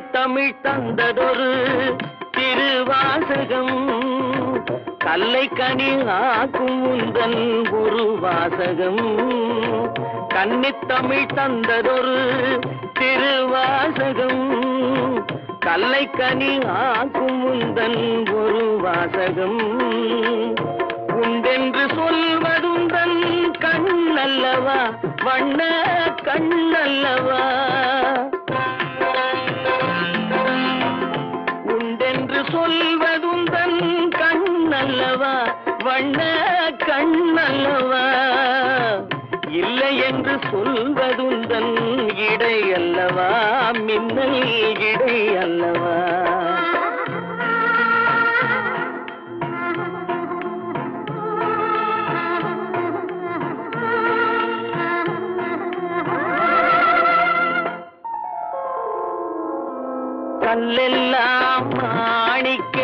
தமிழ் தந்ததொரு திருவாசகம். கல்லை கனி ஆக்கும் உந்தன் ஒரு வாசகம். கன்னித்தமிழ் தந்ததொரு திருவாசகம். கல்லை கனி ஆக்கும் உந்தன் ஒரு வாசகம். உண்டென்று சொல்வதுந்தன் கண்ணல்லவா வண்ண கண்ணல்லவா. சொல்வதுந்தன் இடை அல்லவா மின்னல் இடை அல்லவா கல்லெல்லாம் மாணிக்க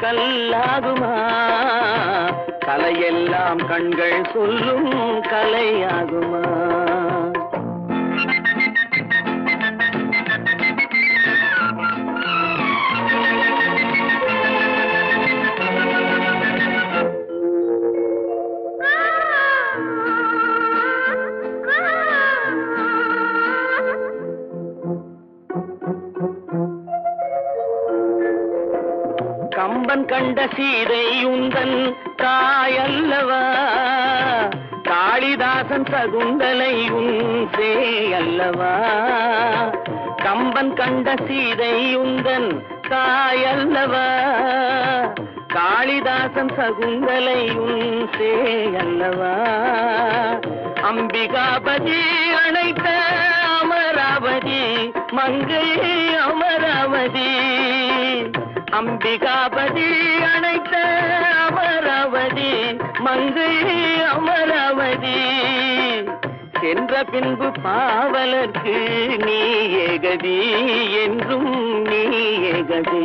கல்லாகுமா? கலையெல்லாம் கண்கள் சொல்லும் கலையாகுமா? சீதை உந்தன் தாயல்லவா? காளிதாசன் சகுந்தலை உந்தே அல்லவா கம்பன் கண்ட சீதை உந்தன் தாயல்லவா? காளிதாசன் சகுந்தலை உந்தே அல்லவா அம்பிகாபதி அணைத்த அமராவதி மங்கையே அம்பிகாபதி அணைத்த அமராவதி மங்கை அமராவதி. சென்ற பின்பு பாவலர்க்கு நீ ஏகதி என்றும் நீ ஏகதி.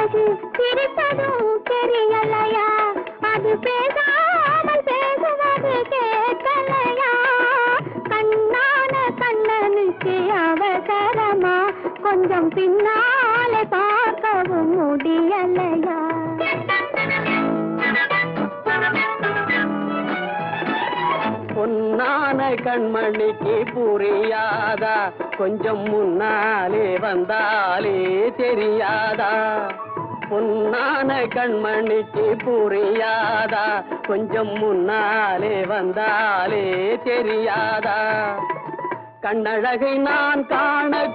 பெண்ணழகு சிரிப்பதும் தெரியலையா? அது பேசாமல் பேசுவது கேட்கலையா? கண்ணான கண்ணனுக்கு அவசரமா? கொஞ்சம் பின்னாலே பார்க்கவும் முடியலையா? பொன்னான கண்மணிக்கு புரியாதா? கொஞ்சம் முன்னாலே வந்தாலே தெரியாதா? பொன்னான கண்மணிக்கு புரியாதா? கொஞ்சம் முன்னாலே வந்தாலே தெரியாதா? கண்ணழகை நான் காணக்கூடாதா?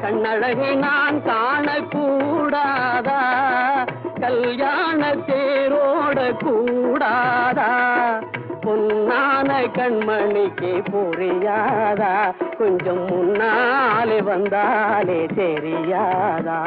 கண்ணழகை நான் காணக்கூடாதா? கல்யாண தேரோட கூடாதா? பொன்னான கண்மணிக்கு புரியாதா? கொஞ்சம் முன்னாலே வந்தாலே தெரியாதா?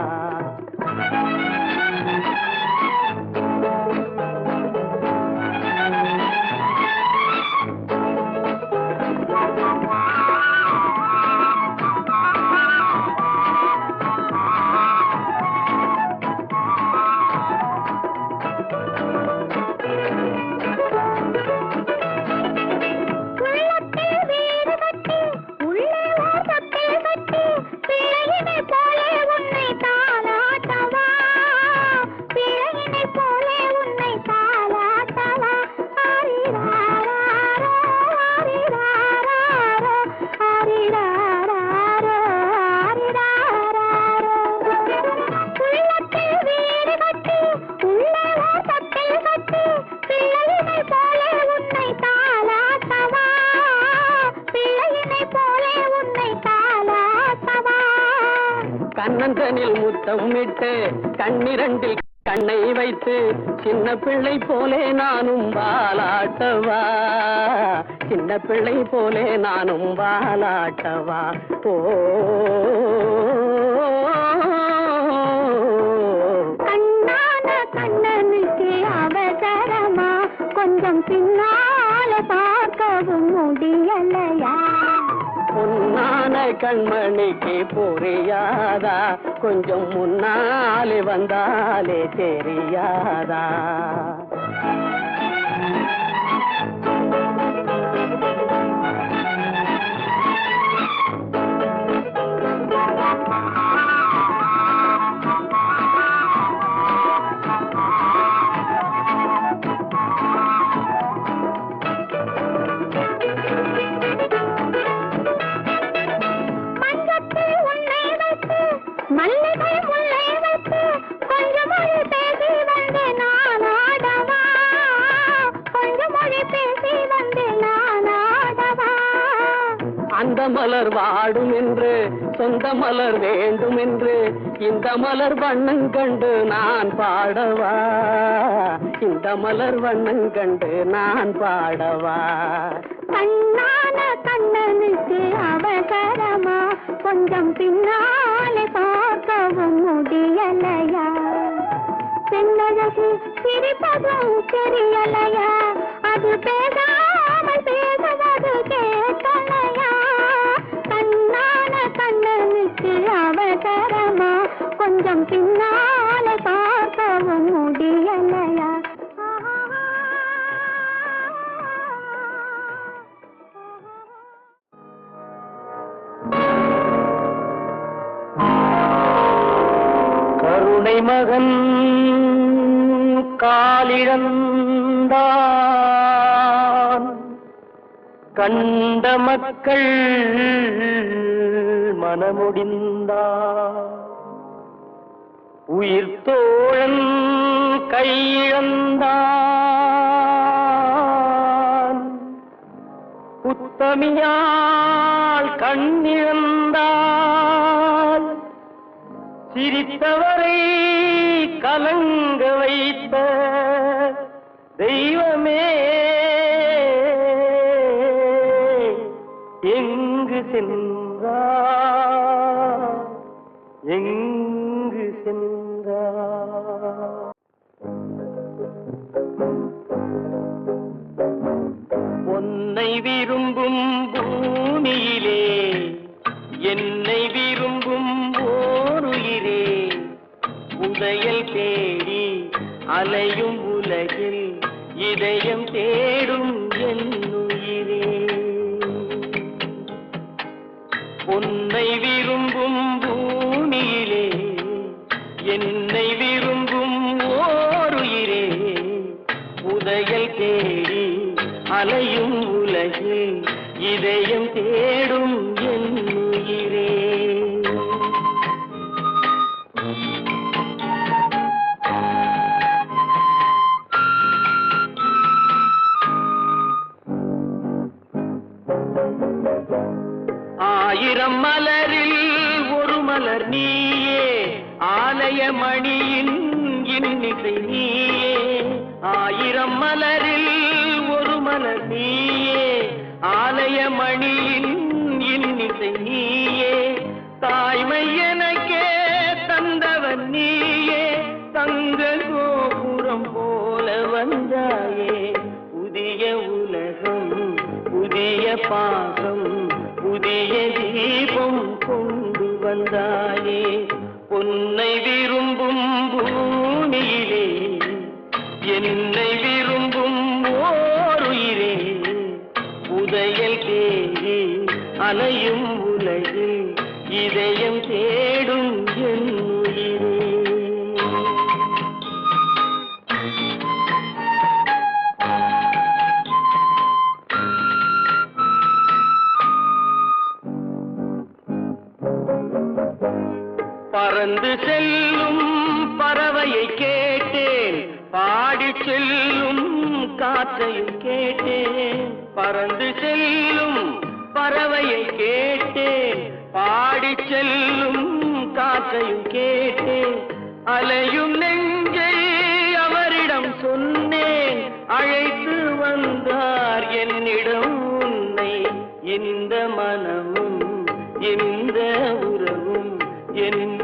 கண்ணை வைத்து சின்ன பிள்ளை போலே நானும் பாலாட்டவா சின்ன பிள்ளை போலே நானும் பாலாட்டவா ஓ கண்மணிக்கு புரியாதா? கொஞ்சம் முன்னாலே வந்தாலே தெரியாதா? சொந்த மலர் வேண்டும் என்று இந்த மலர் வண்ணம் கண்டு நான் பாடவா? இந்த மலர் வண்ணம் கண்டு நான் பாடவா? கண்ணான கண்ணனுக்கு அவசரமா கொஞ்சம் பின்னாலே பார்க்கவும் முடியலையா? பெண்ணழகு சிரிப்பதும் தெரியலையா? அது பேசா மக்கள் மனமுடிந்தா. உயிர் தோழன் கையிழந்தான். புத்தமியால் கண்ணிழந்தால் சிரித்தவரை கலங்க வைத்த தெய்வமே சென்றா எங்கு சென்றா உன்னை விரும்பும் பூமியிலே என்னை விரும்பும் ஓருயிரே உதயல் தேடி அலையும் உலகில் இதயம் தேடும் உன்னை விரும்பும் பூமியிலே என்னை விரும்பும் ஓருயிரே உதயல் தேடி அலையும் உலகில் இதயம் தேடும் மலரில் ஒரு மலர் நீயே. ஆலய மணியின் இன்னிசை நீயே. தாய்மை எனக்கே தந்தவன் நீயே. தங்க கோபுரம் போல வந்தாயே. புதிய உலகம் புதிய பாகம் புதிய தீபம் கொண்டு வந்தாயே. பொன்னை விரும்பும் பூமியிலே என்னை வந்து செல்லும் பறவையை கேட்டேன். பாடி செல்லும் காற்றையும் கேட்டேன். பறந்து செல்லும் பறவையை கேட்டேன். பாடி செல்லும் காற்றையும் கேட்டேன். அலையும் நெஞ்சை அவரிடம் சொன்னேன். அழைத்து வந்தார் என்னிடம் உன்னை. இந்த மனமும் இந்த உறவும் என்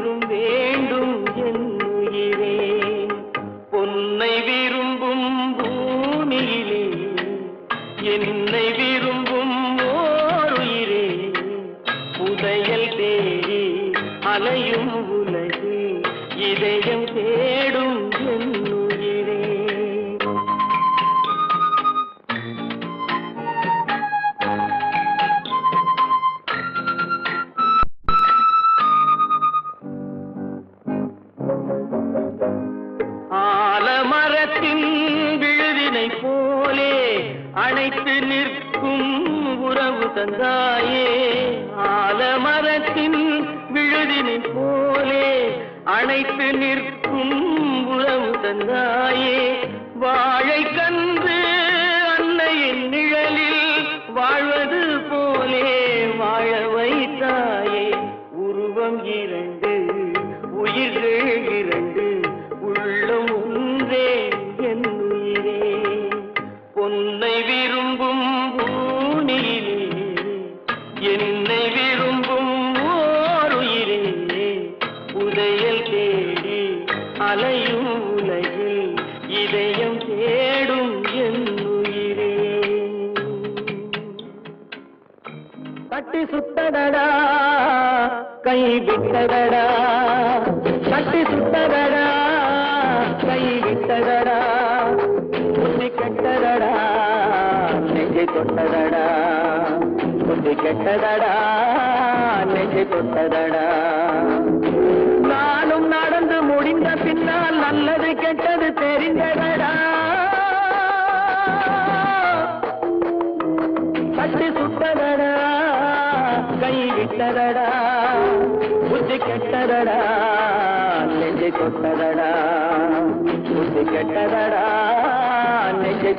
கை விட்டதடா புத்தி கெட்டதடா நெஞ்சை தொட்டதடா புத்தி கெட்டதடா நெஞ்சை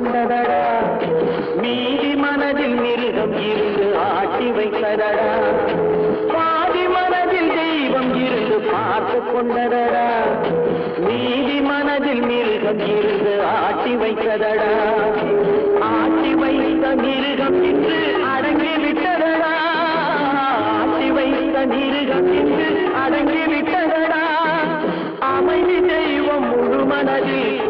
கொண்டதடா. மீதி மனதில் மிருகம் இருந்து ஆட்டி வைத்ததடா. பாதி மனதில் தெய்வம் இருந்து பார்த்து கொண்டதடா. மீதி மனதில் மிருகம் இருந்து ஆட்டி வைத்ததடா. ஆட்டி வைத்த மிருகம் இன்று அடங்கி விட்டதடா. ஆட்டி வைத்த மிருகம் இன்று அடங்கி விட்டதடா. அமைதி தெய்வம் முழு மனதில்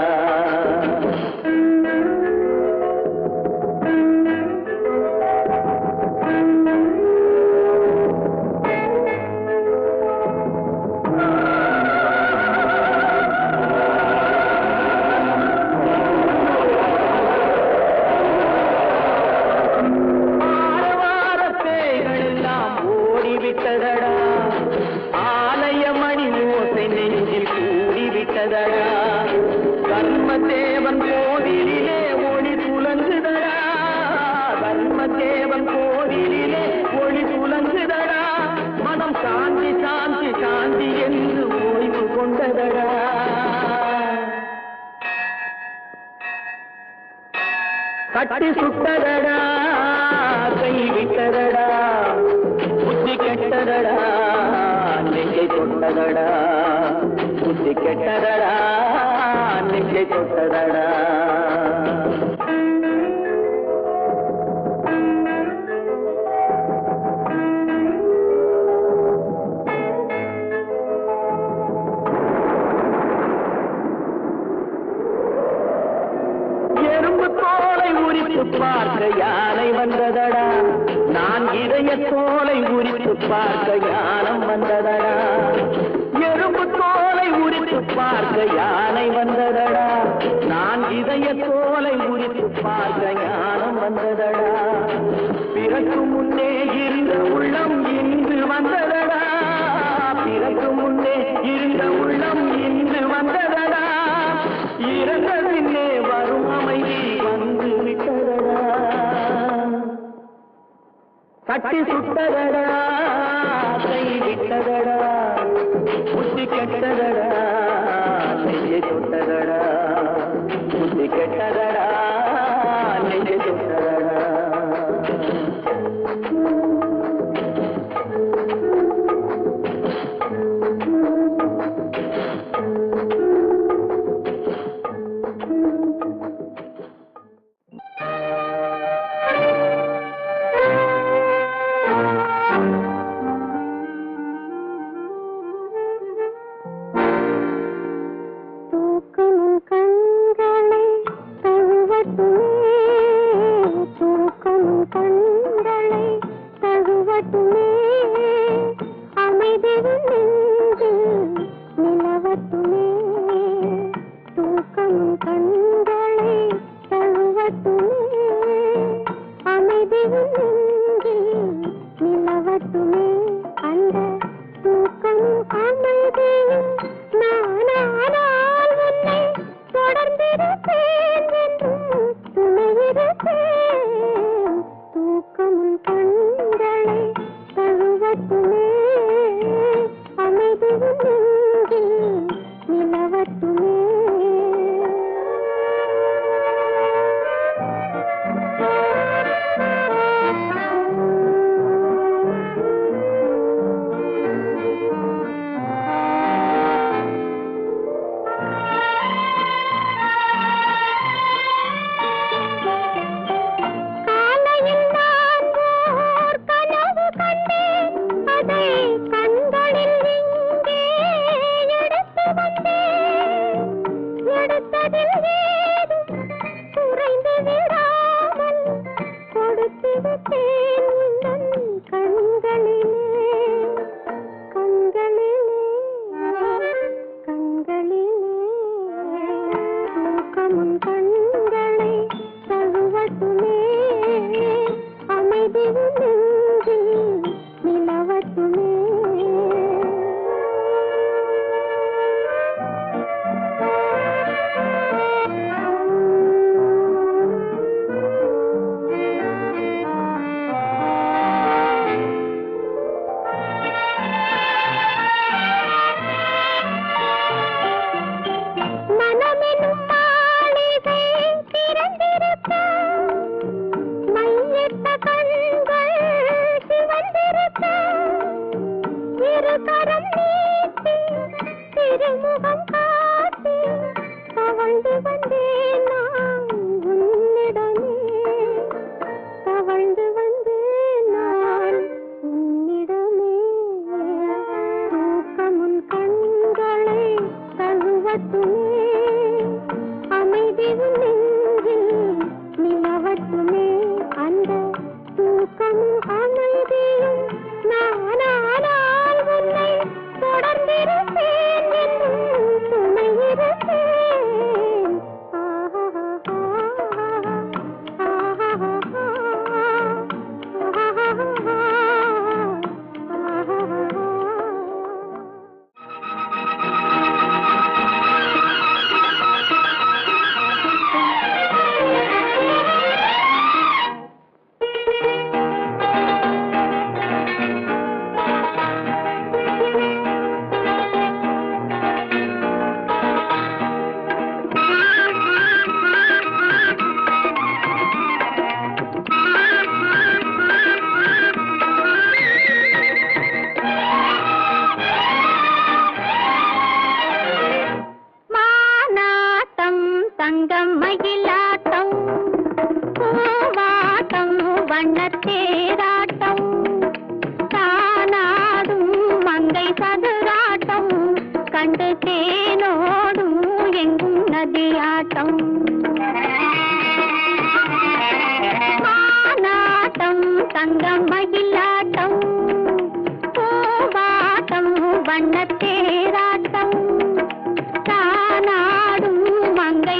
நெஞ்சை தொட்டதடா எறும்பு தோலை உரித்து பார்க்க யானை வந்ததடா. நான் இதய தோலை உரித்து பார்க்க யானம் வந்ததடா. பார்க்க யானை வந்ததடா. நான் இதய தோலை உரித்து பார்க்க ஞானம் வந்ததடா. பிறகு முன்னே இருந்த உள்ளம் இன்று வந்ததடா. பிறகு முன்னே இருந்த உள்ளம் இன்று வந்ததடா. இறந்த பின்னே வரும் அமைதி வந்து விட்டதடா. கட்டி சுட்டதடா கை விட்டதடா. புத்தி கெட்டதடா. तुम्हें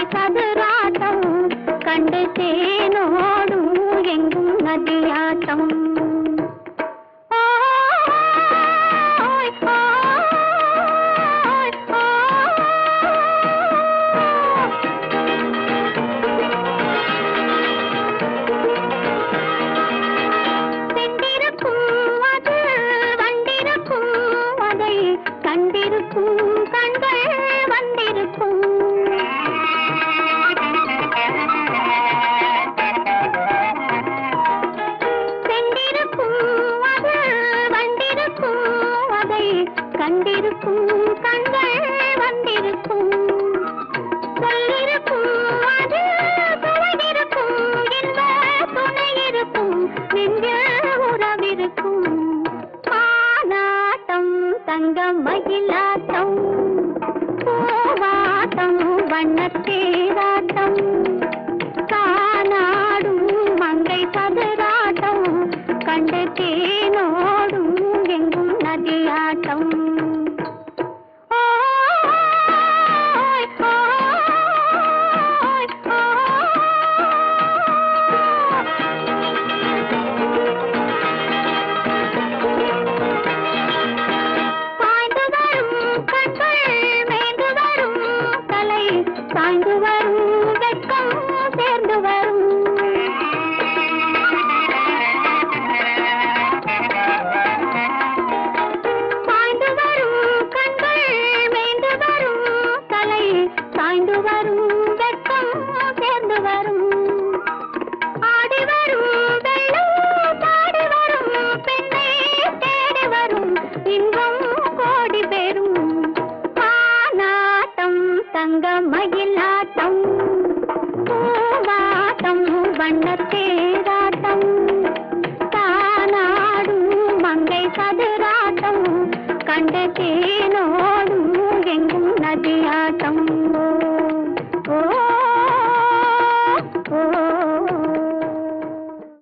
சதுராட்டம் கண்டு தேனோடும் எங்கும் நதியா